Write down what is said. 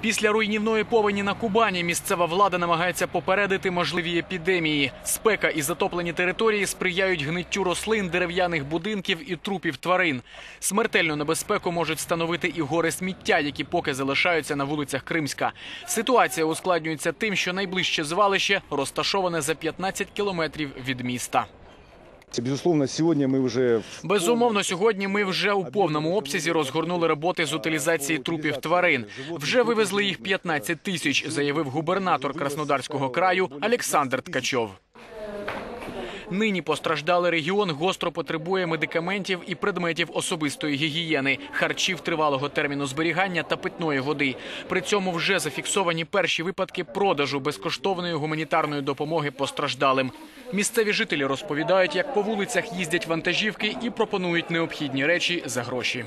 Після руйнівної повені на Кубані місцева влада намагається попередити можливі епідемії. Спека і затоплені території сприяють гниттю рослин, дерев'яних будинків і трупів тварин. Смертельну небезпеку можуть становити і гори сміття, які поки залишаються на вулицях Кримська. Ситуація ускладнюється тим, що найближче звалище розташоване за 15 кілометрів від міста. Безусловно, сьогодні ми вже Безумовно, сьогодні ми вже у повному обсязі розгорнули роботи з утилізації трупів тварин. Вже вивезли їх 15 тисяч, заявив губернатор Краснодарського краю Олександр Ткачов. Нині постраждалий регіон гостро потребує медикаментів і предметів особистої гігієни, харчів тривалого терміну зберігання та питної води. При цьому вже зафіксовані перші випадки продажу безкоштовної гуманітарної допомоги постраждалим. Місцеві жителі розповідають, як по вулицях їздять вантажівки і пропонують необхідні речі за гроші.